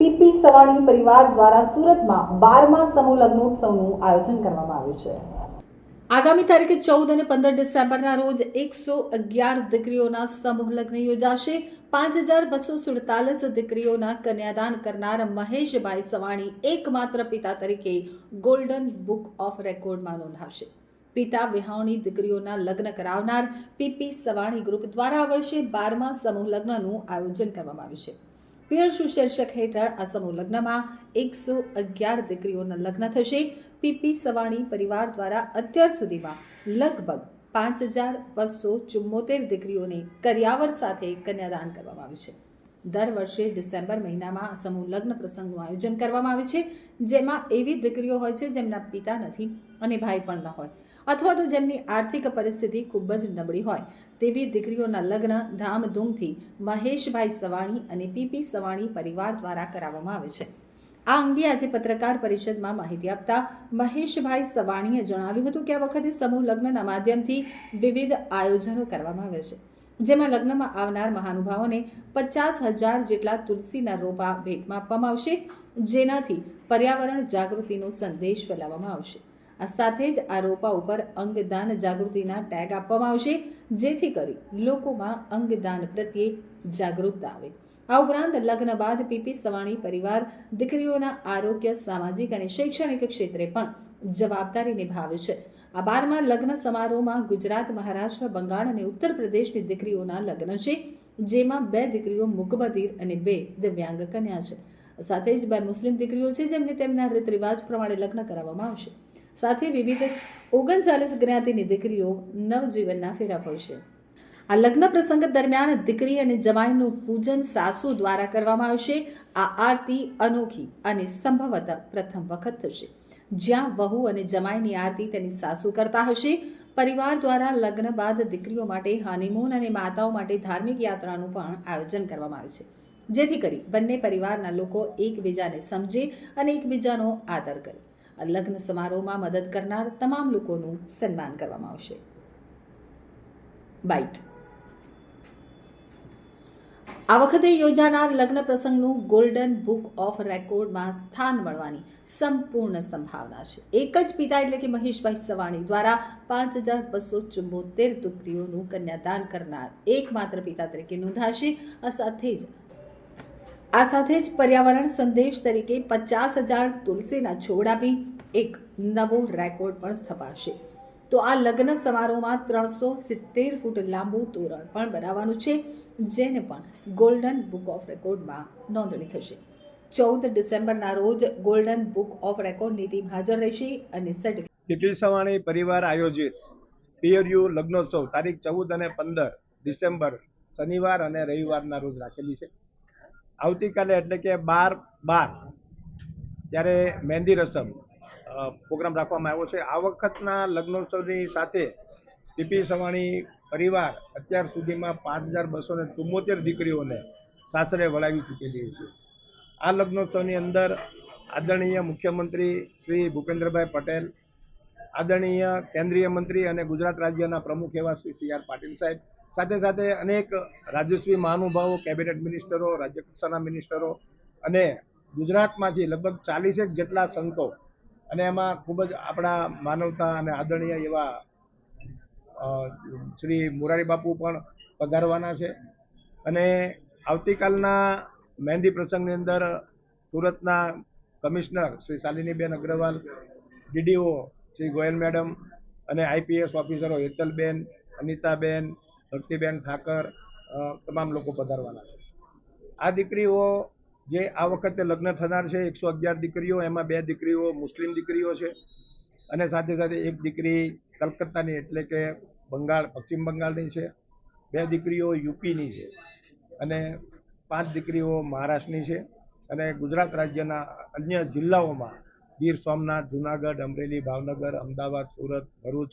PP Savani પરિવાર દ્વારા સુરતમાં બારમા સમૂહ લગ્નોત્સવનું આયોજન કરવામાં આવ્યું છે. આગામી તારીખે ચૌદ અને પંદર ડિસેમ્બરના રોજ એકસો અગિયાર દીકરીઓના સમૂહ લગ્ન યોજાશે. પાંચ હજાર બસો સુડતાલીસ દીકરીઓના કન્યાદાન કરનાર મહેશભાઈ સવાણી એકમાત્ર પિતા તરીકે ગોલ્ડન બુક ઓફ રેકોર્ડમાં નોંધાશે. પિતા વિહાવણી દીકરીઓના લગ્ન કરાવનાર પીપી સવાણી ગ્રુપ દ્વારા વર્ષે બારમા સમૂહ લગ્નનું આયોજન કરવામાં આવ્યું છે. પિયરશુ શીર્ષક હેઠળ આ સમૂહ લગ્નમાં એકસો અગિયાર દીકરીઓના લગ્ન થશે. પીપી સવાણી પરિવાર દ્વારા અત્યાર સુધીમાં લગભગ પાંચ હજાર બસો ચુમ્મોતેર દીકરીઓને કરિયાવર સાથે કન્યાદાન કરવામાં આવ્યું છે. દર વર્ષે ડિસેમ્બર મહિનામાં સમૂહ લગ્ન પ્રસંગનું આયોજન કરવામાં આવે છે, જેમાં એવી દીકરીઓ હોય છે જેમના પિતા નથી અને ભાઈ પણ ન હોય, અથવા તો જેમની આર્થિક પરિસ્થિતિ ખૂબ જ નબળી હોય. તેવી દીકરીઓના લગ્ન ધામધૂમથી મહેશભાઈ સવાણી અને પીપી સવાણી પરિવાર દ્વારા કરાવવામાં આવે છે. આ અંગે આજે પત્રકાર પરિષદમાં માહિતી આપતા મહેશભાઈ સવાણીએ જણાવ્યું હતું કે આ વખતે સમૂહ લગ્નના માધ્યમથી વિવિધ આયોજનો કરવામાં આવે છે. જેમાં લગ્નમાં આવનાર મહાનુભાવોને પચાસ હજાર જેટલા તુલસીના રોપા ભેટમાં આપવામાં આવશે, જેનાથી પર્યાવરણ જાગૃતિનો સંદેશ ફેલાવવામાં આવશે. આ સાથે જ આ રોપા ઉપર અંગદાન જાગૃતિના ટેગ આપવામાં આવશે, જેથી કરી લોકોમાં અંગદાન પ્રત્યે જાગૃતતા આવે. આ ઉપરાંત લગ્ન બાદ પીપી સવાણી પરિવાર દીકરીઓના આરોગ્ય, સામાજિક અને શૈક્ષણિક ક્ષેત્રે પણ જવાબદારી નિભાવે છે. આ બારમાં લગ્ન સમારોહમાં ગુજરાત, મહારાષ્ટ્ર, બંગાળ અને ઉત્તર પ્રદેશની દીકરીઓના લગ્ન છે, જેમાં બે દીકરીઓ મુકબધીર અને બે દિવ્યાંગ કન્યા છે. સાથે જ બે મુસ્લિમ દીકરીઓ છે, જેમને તેમના રીત રિવાજ પ્રમાણે લગ્ન કરાવવામાં આવશે. સાથે વિવિધ ઓગણચાલીસ જ્ઞાતિની દીકરીઓ નવજીવનના ફેરા ફરશે. આ લગ્ન પ્રસંગ દરમિયાન દીકરી અને જમાઈનું પૂજન સાસુ દ્વારા કરવામાં આવશે. આ આરતી અનોખી અને સંભવત પ્રથમ વખત થશે. જ્યાં વહુ અને જમાઈની આરતી તેની સાસુ કરતા હશે. પરિવાર દ્વારા લગ્ન બાદ દીકરીઓ માટે હનીમૂન અને માતાઓ માટે ધાર્મિક યાત્રાનું પણ આયોજન કરવામાં આવે છે. જેથી કરી બંને પરિવારના લોકો એકબીજાને સમજે અને એકબીજાનો આદર કરે. લગ્ન સમારોહમાં મદદ કરનાર તમામ લોકોનું સન્માન કરવામાં આવશે. બાઇટ આ વખતે યોજાનાર લગ્ન પ્રસંગનું ગોલ્ડન બુક ઓફ રેકોર્ડમાં સ્થાન મળવાની સંપૂર્ણ સંભાવના છે. એક જ પિતા એટલે કે મહેશભાઈ સવાણી દ્વારા પાંચ હજાર બસો ચુમ્મોતેર દીકરીઓનું કન્યાદાન કરનાર એકમાત્ર પિતા તરીકે નોંધાશે. આ સાથે જ આ સાથે જ પર્યાવરણ સંદેશ તરીકે પચાસ હજાર તુલસીના છોડ આપી એક નવો રેકોર્ડ પણ સ્થપાશે. તો આ લગ્ન સમારોહમાં ત્રણસો સિત્તેર ફૂટ લાંબુ તોરણ પણ બનાવવાનું છે, જેને પણ ગોલ્ડન બુક ઓફ રેકોર્ડમાં નોંધણી થશે. ચૌદ ડિસેમ્બરના રોજ ગોલ્ડન બુક ઓફ રેકોર્ડની ટીમ હાજર રહેશે અને સર્ટિફિકેટ પીપી સવાણી પરિવાર આયોજિત પિયરયુ લગ્નોત્સવ તારીખ ચૌદ અને પંદર ડિસેમ્બર શનિવાર અને રવિવારના રોજ રાખેલી છે. આવતીકાલે એટલે કે બાર બાર ત્યારે મહેંદી રસમ પ્રોગ્રામ રાખવામાં આવ્યો છે. આ વખતના લગ્નોત્સવની સાથે પીપી સવાણી પરિવાર અત્યાર સુધીમાં પાંચ હજાર બસો ને ચુમ્મોતેર દીકરીઓને સાસરે વળાવી ચૂકેલી છે. આ લગ્નોત્સવની અંદર આદરણીય મુખ્યમંત્રી શ્રી ભૂપેન્દ્રભાઈ પટેલ, આદરણીય કેન્દ્રીય મંત્રી અને ગુજરાત રાજ્યના પ્રમુખ એવા શ્રી સી આર પાટીલ સાહેબ, સાથે સાથે અનેક રાજ્યશ્રી મહાનુભાવો, કેબિનેટ મિનિસ્ટરો રાજ્ય કક્ષાના મિનિસ્ટરો અને ગુજરાતમાંથી લગભગ ચાલીસેક જેટલા સંતો અને એમાં ખૂબ જ આપણા માનવતા અને આદરણીય એવા શ્રી મુરારી બાપુ પણ પધારવાના છે. અને આવતીકાલના મહેંદી પ્રસંગની અંદર સુરતના commissioner Shri Shaliniben Agrawal, DDO Shri Goyal madam અને આઈપીએસ ઓફિસરો હેતલબેન, અનિતાબેન ભક્તિબેન ઠાકર તમામ લોકો પધારવાના છે. આ દીકરીઓ જે આ વખતે લગ્ન થનાર છે, એકસો અગિયાર દીકરીઓ, એમાં બે દીકરીઓ મુસ્લિમ દીકરીઓ છે અને સાથે સાથે એક દીકરી કલકત્તાની એટલે કે બંગાળ, પશ્ચિમ બંગાળની છે. બે દીકરીઓ યુપીની છે અને પાંચ દીકરીઓ મહારાષ્ટ્રની છે અને ગુજરાત રાજ્યના અન્ય જિલ્લાઓમાં ગીર સોમનાથ, જુનાગઢ, અમરેલી, ભાવનગર, અમદાવાદ, સુરત, ભરૂચ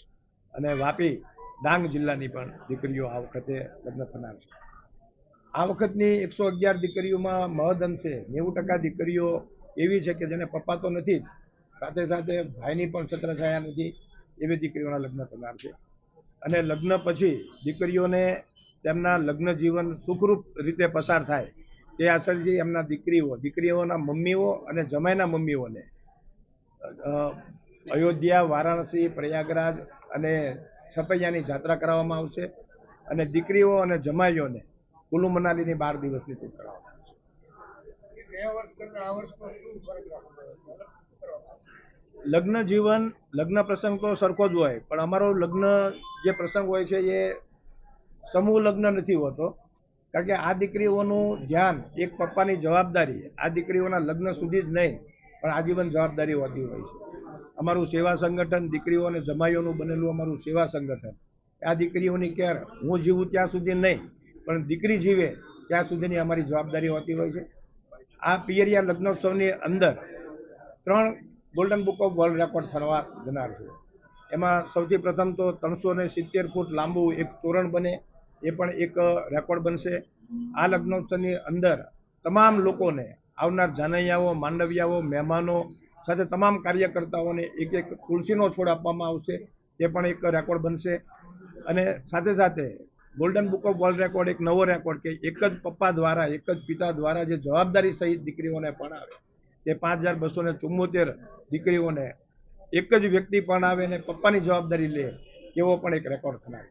અને વાપી, ડાંગ જિલ્લાની પણ દીકરીઓ આ વખતે લગ્ન થનાર છે. આ વખતની એકસો અગિયાર દીકરીઓમાં મહદ અંશે નેવું ટકા દીકરીઓ એવી છે કે જેને પપ્પા તો નથી સાથે સાથે ભાઈની પણ છત્રછાયા નથી. એવી દીકરીઓના લગ્ન થનાર છે. અને લગ્ન પછી દીકરીઓને તેમના લગ્ન જીવન સુખરૂપ રીતે પસાર થાય. તે આશરથી એમના દીકરીઓ, દીકરીઓના મમ્મીઓ અને જમાઈના મમ્મીઓને અયોધ્યા, વારાણસી, પ્રયાગરાજ અને છપૈયાની જાત્રા કરાવવામાં આવશે. અને દીકરીઓ અને જમાઈઓને કુલ્લુ મનાલીની બાર દિવસની ટૂર કરાવવામાં આવશે લગ્ન જીવન લગ્ન પ્રસંગ તો સરખો જ હોય પણ અમારો લગ્ન જે પ્રસંગ હોય છે એ સમૂહ લગ્ન નથી હોતો. કારણ કે આ દીકરીઓનું ધ્યાન એક પપ્પાની જવાબદારી આ દીકરીઓના લગ્ન સુધી જ નહીં પણ આજીવન જવાબદારી હોતી હોય છે. અમારું સેવા સંગઠન દીકરીઓ અને જમાઈઓનું બનેલું અમારું સેવા સંગઠન. આ દીકરીઓની કેર હું જીવું ત્યાં સુધી નહીં. પણ દીકરી જીવે, ત્યાં સુધીની અમારી જવાબદારી હોતી હોય છે. આ પિયરિયા લગ્નોત્સવની અંદર ત્રણ golden book of world record થવા જનાર છે. એમાં સૌથી પ્રથમ તો ત્રણસો ને સિત્તેર ફૂટ લાંબુ એક તોરણ બને, એ પણ એક રેકોર્ડ બનશે. આ લગ્નોત્સવની અંદર તમામ લોકોને, આવનાર જાનૈયાઓ, માંડવિયાઓ, મહેમાનો સાથે તમામ કાર્યકર્તાઓને એક એક તુલસીનો છોડ આપવામાં આવશે, તે પણ એક રેકોર્ડ બનશે. અને સાથે સાથે golden book of world record એક નવો રેકોર્ડ કે એક જ પપ્પા દ્વારા, એક જ પિતા દ્વારા જે જવાબદારી સહિત દીકરીઓને ભણાવે. તે પાંચ હજાર બસો ને ચુમ્મોતેર દીકરીઓને એક જ વ્યક્તિ ભણાવે અને પપ્પાની જવાબદારી લે, એવો પણ એક રેકોર્ડ થનાર